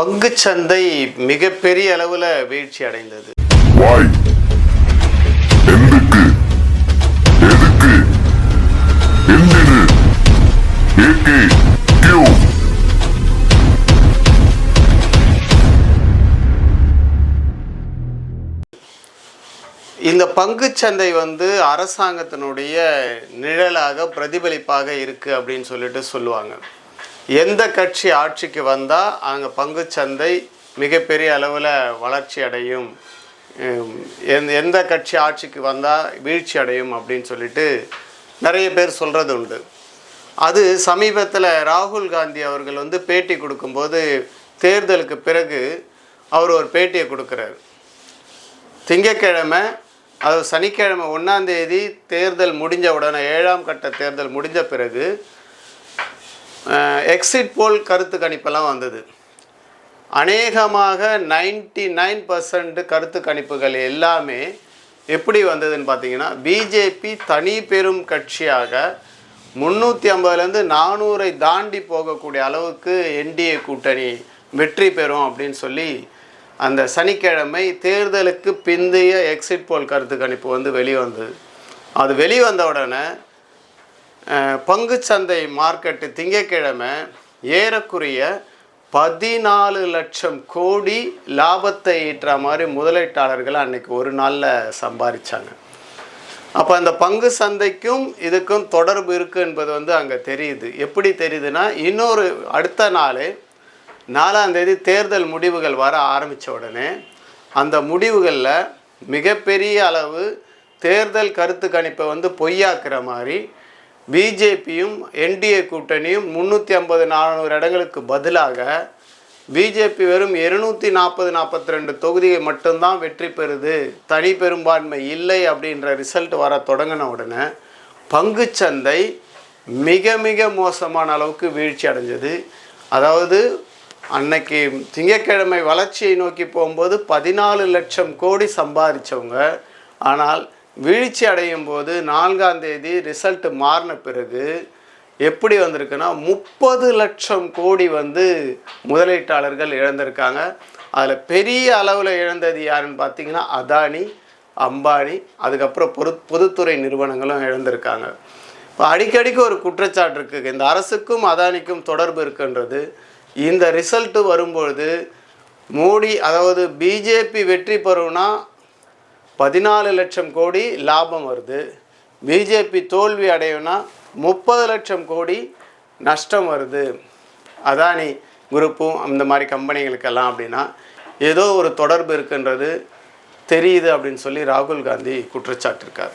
பங்குச்சந்தை மிகப்பெரிய அளவில் வீழ்ச்சி அடைந்தது. இந்த பங்குச்சந்தை வந்து அரசாங்கத்தினுடைய நிழலாக பிரதிபலிப்பாக இருக்குது அப்படின்னு சொல்லிட்டு சொல்லுவாங்க. எந்த கட்சி ஆட்சிக்கு வந்தால் அங்கே பங்குச்சந்தை மிகப்பெரிய அளவில் வளர்ச்சி அடையும்? எந் எந்த கட்சி ஆட்சிக்கு வந்தால் வீழ்ச்சி அடையும் அப்படின்னு சொல்லிட்டு நிறைய பேர் சொல்கிறது உண்டு அது சமீபத்தில் ராகுல் காந்தி அவர்கள் வந்து பேட்டி கொடுக்கும்போது தேர்தலுக்கு பிறகு அவர் ஒரு பேட்டியை கொடுக்குறாரு. திங்கக்கிழமை அது சனிக்கிழமை ஒன்றாந்தேதி தேர்தல் முடிஞ்ச உடனே ஏழாம் கட்ட தேர்தல் முடிஞ்ச பிறகு எக்ஸிட் போல் கருத்து கணிப்பெல்லாம் வந்தது. அநேகமாக நைன்டி நைன் பர்சன்ட் கருத்து கணிப்புகள் எல்லாமே எப்படி வந்ததுன்னு பார்த்தீங்கன்னா பிஜேபி தனி பெரும் கட்சியாக முந்நூற்றி ஐம்பதுலேருந்து நானூறை தாண்டி போகக்கூடிய அளவுக்கு என்டிஏ கூட்டணி வெற்றி பெறும் அப்படின்னு சொல்லி அந்த சனிக்கிழமை தேர்தலுக்கு பிந்தைய எக்ஸிட் போல் கருத்து கணிப்பு வந்து வெளிவந்தது. அது வெளிவந்த உடனே பங்குச்சந்தை மார்க்கெட்டு திங்கக்கிழமை ஏறக்குறைய பதினாலு லட்சம் கோடி லாபத்தை ஈட்டுற மாதிரி முதலீட்டாளர்கள் அன்னைக்கு ஒரு நாளில் சம்பாதிச்சாங்க அப்போ அந்த பங்கு சந்தைக்கும் இதுக்கும் தொடர்பு இருக்குது என்பது வந்து அங்கே தெரியுது. எப்படி தெரியுதுன்னா இன்னொரு அடுத்த நாள் நாலாம் தேதி தேர்தல் முடிவுகள் வர ஆரம்பித்த உடனே அந்த முடிவுகளில் மிகப்பெரிய அளவு தேர்தல் கருத்து கணிப்பை வந்து பொய்யாக்குற மாதிரி பிஜேபியும் என்டிஏ கூட்டணியும் முந்நூற்றி ஐம்பது நானூறு இடங்களுக்கு பதிலாக பிஜேபி வெறும் இருநூற்றி நாற்பது நாற்பத்தி ரெண்டு தொகுதியை மட்டும்தான் வெற்றி பெறுது. தனி பெரும்பான்மை இல்லை அப்படின்ற ரிசல்ட் வர தொடங்கின உடனே பங்குச்சந்தை மிக மிக மோசமான அளவுக்கு வீழ்ச்சி அடைஞ்சது. அதாவது அன்னைக்கு திங்கட்கிழமை வளர்ச்சியை நோக்கி போகும்போது பதினாலு லட்சம் கோடி சம்பாதிச்சவங்க. ஆனால் வீழ்ச்சி அடையும் போது நான்காம் தேதி ரிசல்ட் மாறின பிறகு எப்படி வந்திருக்குன்னா முப்பது லட்சம் கோடி வந்து முதலீட்டாளர்கள் இழந்திருக்காங்க. அதில் பெரிய அளவில் இழந்தது யாருன்னு பார்த்தீங்கன்னா அதானி அம்பானி அதுக்கப்புறம் பொது பொதுத்துறை நிறுவனங்களும் இழந்திருக்காங்க. இப்போ அடிக்கடிக்கு ஒரு குற்றச்சாட்டு இருக்குது இந்த அரசுக்கும் அதானிக்கும் தொடர்பு இருக்குன்றது. இந்த ரிசல்ட்டு வரும்பொழுது மோடி அதாவது பிஜேபி வெற்றி பெறும்னா பதினாலு லட்சம் கோடி லாபம் வருது. பிஜேபி தோல்வி அடையும்னா முப்பது லட்சம் கோடி நஷ்டம் வருது. அதானி குரூப்பும் அந்த மாதிரி கம்பெனிகளுக்கெல்லாம் அப்படின்னா ஏதோ ஒரு தொடர்பு இருக்குன்றது தெரியுது அப்படின்னு சொல்லி ராகுல் காந்தி குற்றச்சாட்டிருக்கார்.